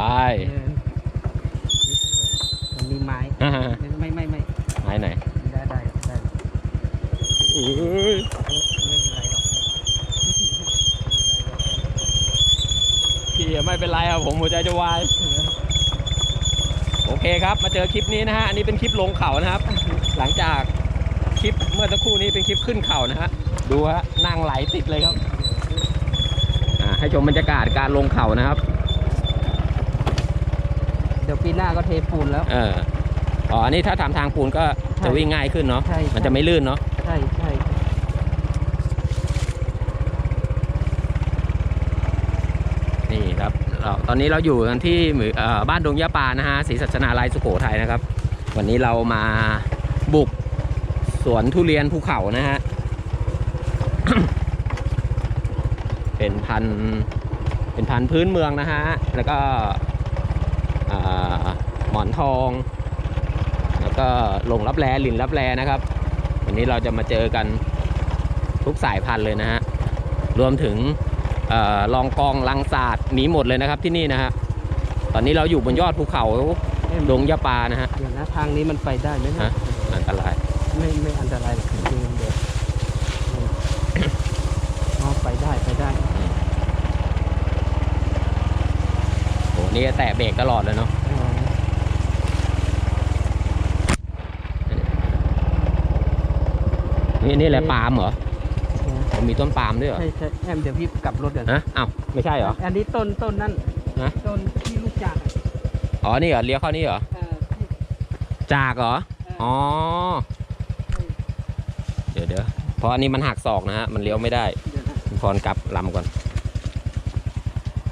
ไปเออมันมีไม้ ไม่ไม่ไม่ไหนไหน ได้ได้ได้อุ้ยไม่เป็นไรหรอกพี่ไม่เป็นไรครับผมหัวใจจะวาย โอเคครับ มาเจอคลิปนี้นะฮะ อันนี้เป็นคลิปลงเขานะครับ หลังจากคลิปเมื่อสักครู่นี้เป็นคลิปขึ้นเขานะฮะ ดูฮะนั่งไหลติดเลยครับอ่าให้ชมบรรยากาศการลงเขานะครับเดี๋ยวปีหน้าก็เทปูนแล้ว เอออ๋ออันนี้ถ้าทำทางปูนก็จะวิ่งง่ายขึ้นเนาะใช่ใช่มันจะไม่ลื่นเนาะใช่ใช่นี่ครับเราตอนนี้เราอยู่กันที่หมู่เอ่อบ้านดงยะปานะฮะศรีสัชนาลัยสุโขทัยนะครับ วันนี้เรามาบุกสวนทุเรียนภูเขานะฮะ เป็นพันธุ์เป็นพันธุ์พื้นเมืองนะฮะแล้วก็อ่า หมอนทอง แล้วก็หลงรับแลลินรับแลนะครับ วันนี้เราจะมาเจอกันทุกสายพันธุ์เลยนะฮะรวมถึงเอ่อลองกองลังศาสตร์หนีหมดเลยนะครับที่นี่นะฮะตอนนี้เราอยู่บนยอดภูเขาเอ้ยดงยะปานะฮะเดี๋ยวนะทางนี้มันไปได้ไหมเนี่ยฮะอันตรายไม่ไม่อันตรายหรอกจริงๆเดี๋ยวอ๋อไปได้ไปได้ โหนี่แตะเบรกตลอดเลยเนาะอ๋อนี่นี่แหละปาล์มเหรอผมมีต้นปาล์มด้วยเหรอ ใช่ใช่แอมเดี๋ยวพี่กลับรถเดี๋ยวฮะอ้าวไม่ใช่เหรอ อันนี้ต้นต้นนั่นฮะต้นที่ลูกจากอะอ๋อ นี่เหรอ เลี้ยวเข้านี่เหรอเออที่จากเหรอเอ๋อ เดี๋ยวเดี๋ยวเพราะอันนี้มันหักศอกนะฮะ มันเลี้ยวไม่ได้เดี๋ยวนะสมพรกลับลำก่อน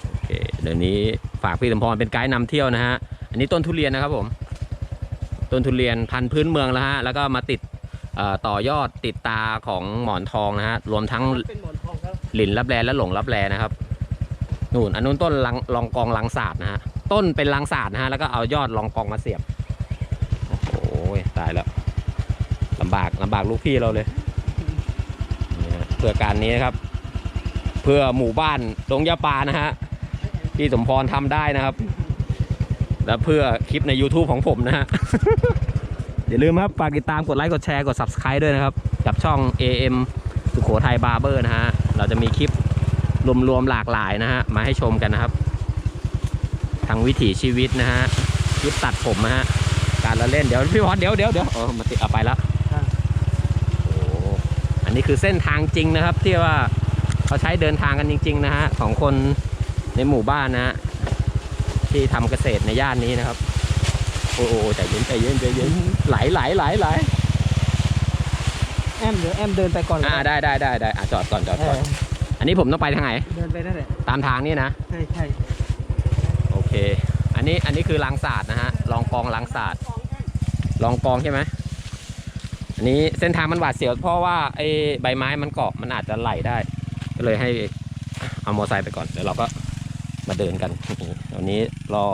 โอเค เดี๋ยวนี้ฝากพี่สมพรเป็นไกด์นำเที่ยวนะฮะอันนี้ต้นทุเรียนนะครับผม ต้นทุเรียนพันธุ์พื้นเมืองแล้วฮะแล้วก็มาติดต่อยอดติดตาของหมอนทองนะฮะรวมทั้งหมอนทองหลินรับแลและหลงรับแลนะครับนู่นอันนู้นต้นลงองกองลังศาสตร์นะฮะต้นเป็นลังศาสตร์นะฮะแล้วก็เอายอดลองกองมาเสียบโอ้โหตายแล้วลำบากลำบากลูกพี่เราเลยเพื่อการนี้นะครับ เพื่อหมู่บ้านดงยาปานะฮะ พี่สมพรทำได้นะครับ และเพื่อคลิปใน YouTube ของผมนะฮะ อย่าลืมครับฝากติดตามกดไลค์กดแชร์กด Subscribe ด้วยนะครับ กับช่อง AM สุโขทัยบาร์เบอร์นะฮะ เราจะมีคลิปรวมๆหลากหลายนะฮะ มาให้ชมกันนะครับ ทางวิถีชีวิตนะฮะคลิปตัดผมนะฮะ การละเล่นเดี๋ยวพี่พอดเดี๋ยวเดี๋ยวเดี๋ยวเออมาติดเอาไปแล้วครับโอ้โหอันนี้คือเส้นทางจริงนะครับ ที่ว่าเขาใช้เดินทางกันจริง ๆ นะฮะของคน ในหมู่บ้านนะฮะที่ทำเกษตรในย่านนี้นะครับ โอ้โหใจเย็นใจเย็นใจเย็นไหลไหลไหลไหลแอมเดี๋ยวแอมเดินไปก่อนอ่าได้ได้ได้ได้อะจอดก่อนจอดเอก่อนออันนี้ผมต้องไปทางไหนเดินไปนั่นแหละตามทางนี่นะใช่ใช่โอเค อันนี้อันนี้คือลังศาสตร์นะฮะลองกองลังศาสตร์ลองกองใช่ไหมอันนี้เส้นทางมันหวาดเสียวเพราะว่าไอ้ใบไม้มันเกาะมันอาจจะไหลได้ ก็เลยให้เอามอเตอร์ไซค์ไปก่อนเดี๋ยวเราก็ มาเดินกันนี่ตอนนี้รอ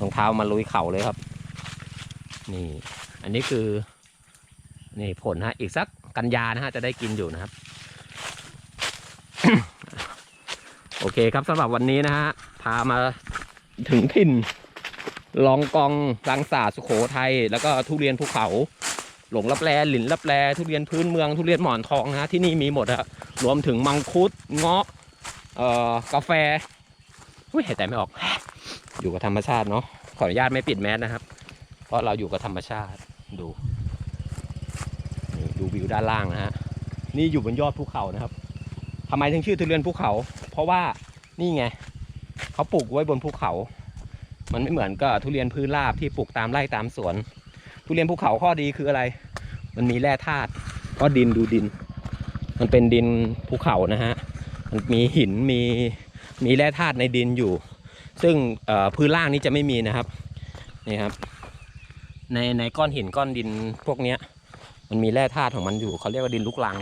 รองเท้ามาลุยเข่าเลยครับ นี่ อันนี้คือ นี่ผลฮะ อีกสักกันยานะฮะ จะได้กินอยู่นะครับ โอเคครับสำหรับวันนี้นะฮะ พามาถึงถิ่นลองกองรังสาสุโขทัยแล้วก็ทุเรียนภูเขา หลงรับแลหลินรับแลทุเรียนพื้นเมืองทุเรียนหมอนทองนะฮะที่นี่มีหมดอะรวมถึงมังคุดเงาะเอ่อกาแฟ อุ้ยหายใจไม่ออก อยู่กับธรรมชาติเนาะขออนุญาตไม่ปิดแมสนะครับ เพราะเราอยู่กับธรรมชาติดูดูวิวด้านล่างนะฮะนี่อยู่บนยอดภูเขานะครับทำไมถึงชื่อทุเรียนภูเขา เพราะว่านี่ไงเขาปลูกไว้บนภูเขา มันไม่เหมือนกับทุเรียนพื้นราบที่ปลูกตามไร่ตามสวน ทุเรียนภูเขาข้อดีคืออะไร มันมีแร่ธาตุก็ดินดูดิน มันเป็นดินภูเขานะฮะมันมีหินมี มีแร่ธาตุในดินอยู่ ซึ่งพื้นล่างนี้จะไม่มีนะครับนี่ครับ ในในก้อนหินก้อนดินพวกเนี้ยมันมีแร่ธาตุของมันอยู่เขาเรียกว่าดินลูกรัง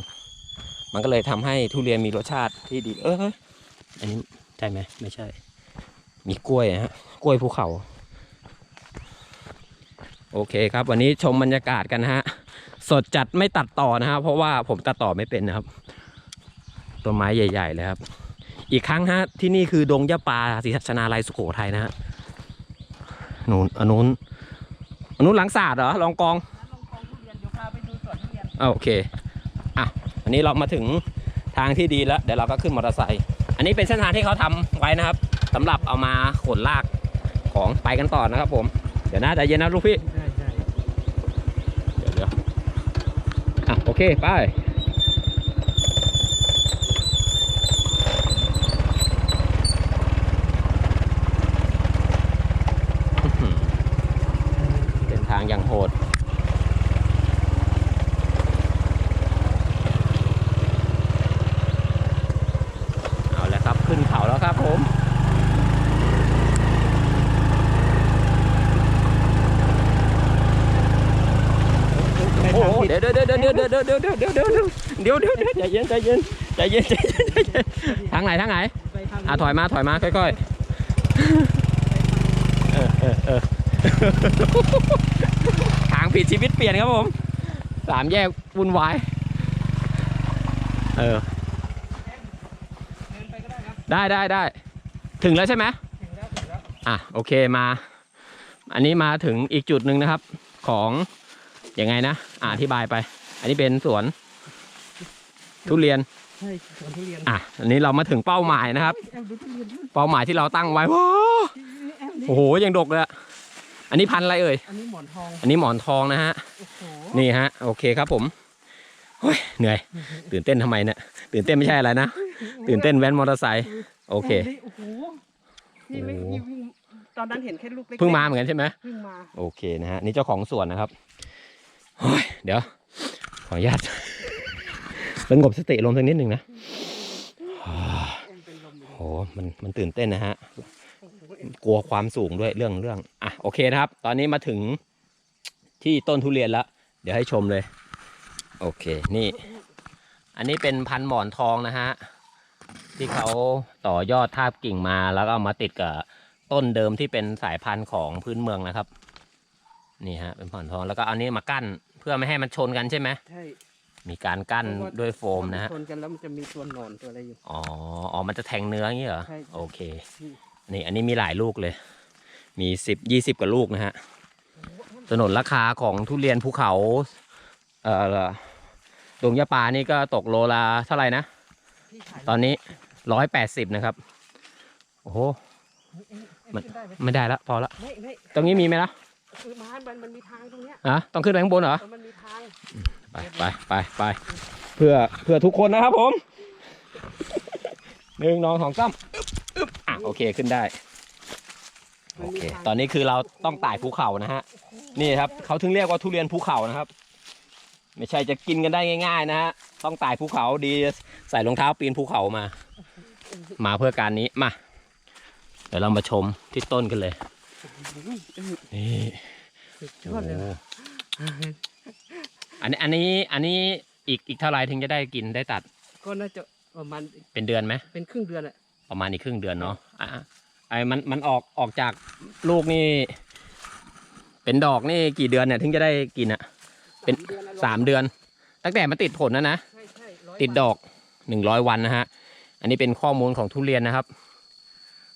มันก็เลยทำให้ทุเรียนมีรสชาติที่ดีเอออันนี้ใช่ไหมไม่ใช่ มีกล้วยฮะกล้วยภูเขา โอเคครับ วันนี้ชมบรรยากาศกันนะฮะสดจัดไม่ตัดต่อนะครับเพราะว่าผมตัดต่อไม่เป็นนะครับต้นไม้ใหญ่ ๆ เลยครับ อีกครั้งฮะที่นี่คือดงยะปาศรีสัชนาลัยสุโขทัยนะฮะนู่นอันนู้นอันนู้นหลังศาสตร์เหรอลองกองลองกองทุเรียนเดี๋ยวพาไปดูสวนทุเรียนอ่าโอเคอะอันนี้เรามาถึงทางที่ดีแล้ว เดี๋ยวเราก็ขึ้นมอเตอร์ไซค์อันนี้เป็นเส้นทางที่เขาทำไว้นะครับสำหรับเอามาขนลากของไปกันต่อนะครับผม เดี๋ยวนะใจเย็นนะลูกพี่ใช่ใช่เดี๋ยวเดี๋ยวอะโอเคไป อื้อหือเป็นทางอย่างโหด เอาแล้วครับ ขึ้นเขาแล้วครับผม โอ้โห เดี๋ยวเดี๋ยวเดี๋ยวเดี๋ยวเดี๋ยวเดี๋ยวเดี๋ยวเดี๋ยวเดี๋ยวเดี๋ยวเดี๋ยวเดี๋ยวใจเย็นใจเย็นใจเย็นใจเย็นใจเย็นทางไหนทางไหนอะถอยมาถอยมาค่อยๆเออเออเออทางผิดชีวิตเปลี่ยนครับผมสามแยกวุ่นวายเออเดินไปก็ได้ครับได้ได้ได้ถึงแล้วใช่ไหมถึงแล้วถึงแล้วอะโอเคมา อันนี้มาถึงอีกจุดหนึ่งนะครับของ ยังไงนะอะอธิบายไป อันนี้เป็นสวน ทุเรียนใช่สวนทุเรียนอะอันนี้เรามาถึงเป้าหมายนะครับ แอมดูทุเรียนด้วยเป้าหมายที่เราตั้งไว้ว้าวแอมดิโอ้โหยังดกเลยอะอันนี้พันธุ์อะไรเอ่ย อันนี้หมอนทองอันนี้หมอนทองนะฮะ โอ้โหนี่ฮะ โอเคครับผมโอ้ยเหนื่อย ตื่นเต้นทำไมเนี่ย ตื่นเต้นไม่ใช่อะไรนะ ตื่นเต้นแว้นมอเตอร์ไซค์ โอเค แมดิโอ้โหพี่ไม่โอ้โหพี่เพิ่งตอนนั้นเห็นแค่ลูกเล็กๆเพิ่งมาเหมือนกันใช่ไหมเพิ่งมา โอเคนะฮะ นี่เจ้าของสวนนะครับโอ้ย เดี๋ยว ขออนุญาตสงบสติลมสักนิดหนึ่งนะโอ้โหมันมันตื่นเต้นนะฮะ กลัวความสูงด้วยเรื่องเรื่องอะโอเคนะครับ ตอนนี้มาถึงที่ต้นทุเรียนแล้ว เดี๋ยวให้ชมเลย โอเคนี่ อันนี้เป็นพันหมอนทองนะฮะ ที่เขาต่อยอดทาบกิ่งมาแล้วก็เอามาติดกับต้นเดิมที่เป็นสายพันธุ์ของพื้นเมืองนะครับ นี่ฮะเป็นหมอนทองแล้วก็เอานี้มากั้น เพื่อไม่ให้มันชนกันใช่ไหมใช่มีการกั้นด้วยโฟมนะฮะชนกันแล้วมันจะมีตัวหนอนตัวอะไรอยู่อ๋ออ๋อมันจะแทงเนื้ออย่างนี้เหรอใช่โอเคอืมนี่อันนี้มีหลายลูกเลย มีสิบยี่สิบกว่าลูกนะฮะสนนราคาของทุเรียนภูเขา เอ่อดงยะปานี่ก็ตกโลละเท่าไหร่นะพี่ขายตอนนี้ร้อยแปดสิบนะครับ โอ้โหเอ็มเอ็มมันขึ้นได้ไหมไม่ได้ละพอละไม่ไม่ตรงนี้มีไหมล่ะ คือมันมันมันมีทางตรงเนี้ยฮะต้องขึ้นไปข้างบนเหรอ เออมันมีทาง ไปไปไปไปเพื่อเพื่อทุกคนนะครับผมหนึ่งนองสองสามอึ๊บอึ๊บอะโอเคขึ้นได้มัโอนมีเคทางตอนนี้คือเราต้องไต่ภูเขานะฮะ นี่ครับเขาถึงเรียกว่าทุเรียนภูเขานะครับ ไม่ใช่จะกินกันได้ง่าย ๆ นะฮะ ต้องไต่ภูเขาดีใส่รองเท้าปีนภูเขามา มาเพื่อการนี้มา เดี๋ยวเรามาชมที่ต้นกันเลย นี่สุดยโอ้อดเลยโหนะอันนี้อันนี้อันนี้อีกอีกเท่าไหรถึงจะได้กินได้ตัด ก็น่าจะประมาณเป็นเดือนไหมเป็นครึ่งเดือนแหละประมาณอีกครึ่งเดือนเนาะอะไอ้มันมันออกออกจากลูกนี่ เป็นดอกนี่กี่เดือนเนี่ยถึงจะได้กินอะเป็นดือะสามเดือน ตั้งแต่มันติดผลนะนะใช่ใช่ร้อยติดดอกหนึ่งร้อยวันนะฮะ อันนี้เป็นข้อมูลของทุเรียนนะครับ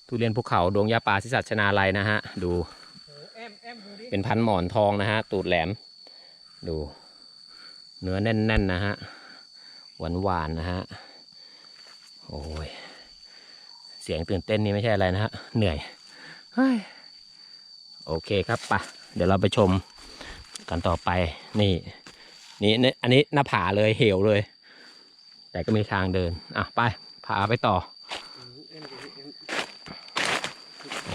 ทุเรียนภูเขาดวงยาป่าศิสัชนาลัยนะฮะ ดู เป็นพันธุ์หมอนทองนะฮะ ตูดแหลม ดู เนื้อแน่นๆนะฮะ หวานหวานๆนะฮะ โอ้ย เสียงตื่นเต้นนี่ไม่ใช่อะไรนะฮะ เหนื่อย โอเคครับปะเดี๋ยวเราไปชมกันต่อไป นี่ นี่นี่อันนี้หน้าผาเลย เหวเลย แต่ก็มีทางเดิน อะ ไป พาไปต่อ โอ้โหแอมดูดิแอม โอ้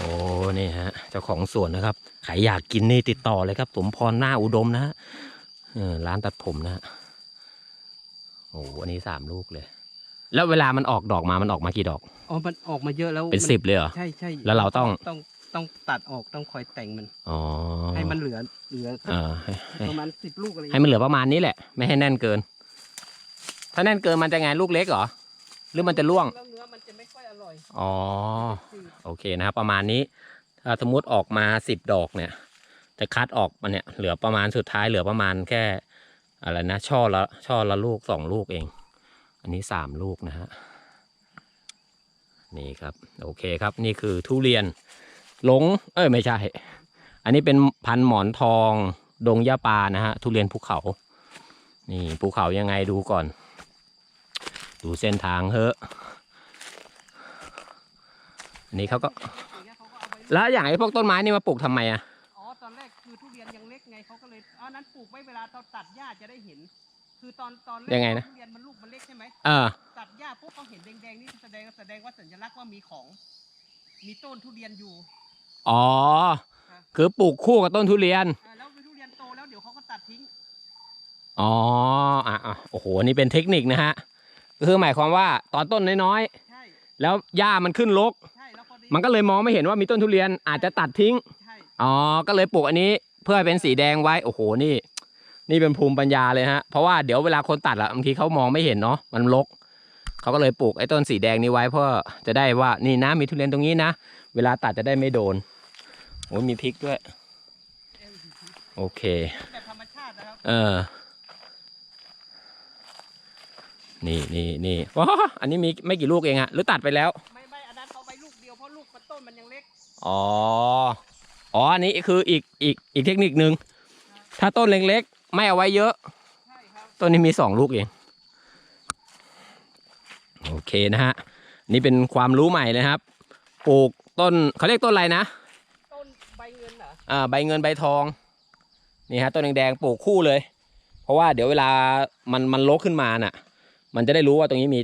นี่ฮะ เจ้าของสวนนะครับ ใครอยากกินนี่ติดต่อเลยครับ สมพรหน้าอุดมนะฮะเออร้านตัดผมนะฮะ โอ้อันนี้สามลูกเลย แล้วเวลามันออกดอกมา มันออกมากี่ดอก อ๋อ มันออกมาเยอะแล้ว เป็นมัสิบเลยเหรอ ใช่ใช่แล้วเราต้อง ต้อง ต้องตัดออก ต้องคอยแต่งมัน อ๋อ ให้มันเหลือ เหลือเออให้ให้ประมาณสิบลูกอะไร ให้มันเหลือประมาณนี้แหละ ไม่ให้แน่นเกิน ถ้าแน่นเกินมันจะไงลูกเล็กเหรอ หรือมันจะร่วงแล้วเนื้ อยอ๋อ โอเคนะครับ ประมาณนี้ ถ้าสมมติออกมาสิบดอกเนี่ย จะคัดออกมาเนี่ย เหลือประมาณสุดท้ายเหลือประมาณแค่ อะไรนะ ช่อละช่อละลูกสองลูกเอง อันนี้สามลูกนะฮะ นี่ครับ โอเคครับ นี่คือทุเรียนหลง เอ้ย ไม่ใช่ อันนี้เป็นพันหมอนทองดงย่าปานะฮะ ทุเรียนภูเขา นี่ภูเขายังไงดูก่อน ดูเส้นทางเฮ้อะ นนี้เขาก็อย่างเงี้ยเขาก็เอาไปแล้วอย่างไอ้พวกต้นไม้นี่มาปลูกทำไมอะ อ๋อตอนแรกคือทุเรียนยังเล็กไงเขาก็เลยอ๋อนั้นปลูกไว้เวลาตอนตัดหญ้าจะได้เห็น คือตอนตอนแรกยังไงนะ ทุเรียนมันลูกมันเล็กใช่ไหมเออ ตัดหญ้าปุ๊บเขาเห็นแดงๆนี่แสดงแสดงว่าสัญลักษณ์ว่ามีของ มีต้นทุเรียนอยู่อ๋อ คือปลูกคู่กับต้นทุเรียน อ่าแล้วทุเรียนโตแล้วเดี๋ยวเขาก็ตัดทิ้ง อ๋อ อะอะโอ้โห นี่เป็นเทคนิคนะฮะ คือหมายความว่าตอนต้นน้อยใช่ ๆ แล้วหญ้ามันขึ้นรก ใช่แล้วพอดี มันก็เลยมองไม่เห็นว่ามีต้นทุเรียนอาจจะตัดทิ้ง ใช่อ๋อ ก็เลยปลูกอันนี้เพื่อให้เป็นสีแดงไว้ โอ้โห นี่ นี่เป็นภูมิปัญญาเลยฮะ เพราะว่าเดี๋ยวเวลาคนตัดอะบางทีเขามองไม่เห็นเนาะ มันรกเขาก็เลยปลูกไอ้ต้นสีแดงนี้ไว้เพื่อจะได้ว่า นี่นะ มีทุเรียนตรงนี้นะ เวลาตัดจะได้ไม่โดน โอ้ยมีพริกด้วยเอ็มโอเค แบบธรรมชาตินะครับ เออ นี่นี่นี่ว้าอันนี้มีไม่กี่ลูกเองอะหรือตัดไปแล้ว ไม่ นมันยังเล็ก อ๋อ อ๋อ อันนี้คืออีกอีกอีกเทคนิคนึง ถ้าต้นเล็กๆ ไม่เอาไว้เยอะ ใช่ครับ ต้นนี้มีสองลูกเอง โอเคนะฮะ นี่เป็นความรู้ใหม่เลยครับ ปลูกต้นเขาเรียกต้นอะไรนะ ต้นใบเงินเหรอ อ่า ใบเงินใบทอง นี่ฮะ ต้นแดงๆ ปลูกคู่เลย เพราะว่าเดี๋ยวเวลามันมันลกขึ้นมาน่ะ มันจะได้รู้ว่าตรงนี้มี